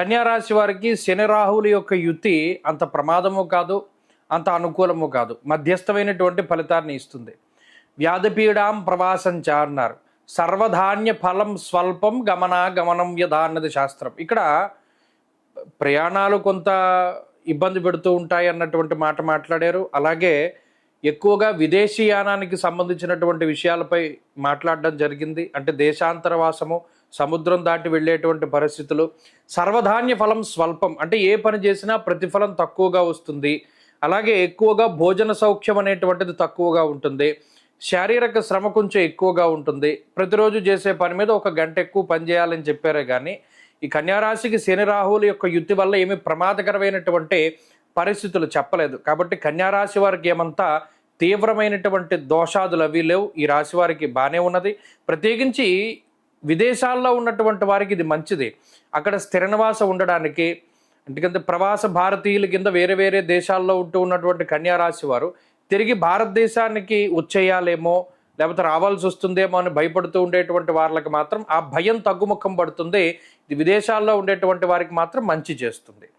కన్యారాశి వారికి శని రాహువుల యొక్క యుతి అంత ప్రమాదము కాదు అంత అనుకూలము కాదు. మధ్యస్థమైనటువంటి ఫలితాన్ని ఇస్తుంది. వ్యాధిపీడాం ప్రవాసంచ అన్నారు. సర్వధాన్య ఫలం స్వల్పం గమనాగమనం యథా అన్నది శాస్త్రం. ఇక్కడ ప్రయాణాలు కొంత ఇబ్బంది పెడుతూ ఉంటాయి అన్నటువంటి మాట మాట్లాడారు. అలాగే ఎక్కువగా విదేశీయానానికి సంబంధించినటువంటి విషయాలపై మాట్లాడడం జరిగింది. అంటే దేశాంతరవాసము సముద్రం దాటి వెళ్ళేటువంటి పరిస్థితులు సర్వధాన్య ఫలం స్వల్పం. అంటే ఏ పని చేసినా ప్రతిఫలం తక్కువగా వస్తుంది. అలాగే ఎక్కువగా భోజన సౌఖ్యం అనేటువంటిది తక్కువగా ఉంటుంది. శారీరక శ్రమ కొంచెం ఎక్కువగా ఉంటుంది. ప్రతిరోజు చేసే పని మీద ఒక గంట ఎక్కువ పని చేయాలని చెప్పారే కానీ ఈ కన్యారాశికి శని రాహువుల యొక్క యుద్ధి వల్ల ఏమి ప్రమాదకరమైనటువంటి పరిస్థితులు చెప్పలేదు. కాబట్టి కన్యారాశి వారికి ఏమంతా తీవ్రమైనటువంటి దోషాదులు అవి లేవు. ఈ రాశి వారికి బాగానే ఉన్నది. ప్రత్యేకించి విదేశాల్లో ఉన్నటువంటి వారికి ఇది మంచిది. అక్కడ స్థిర నివాసం ఉండడానికి ఎందుకంటే ప్రవాస భారతీయుల కింద వేరే వేరే దేశాల్లో ఉంటూ ఉన్నటువంటి కన్యారాశి వారు తిరిగి భారతదేశానికి వచ్చేయాలేమో లేకపోతే రావాల్సి వస్తుందేమో అని భయపడుతూ ఉండేటువంటి వాళ్ళకి మాత్రం ఆ భయం తగ్గుముఖం పడుతుంది. ఇది విదేశాల్లో ఉండేటువంటి వారికి మాత్రం మంచి చేస్తుంది.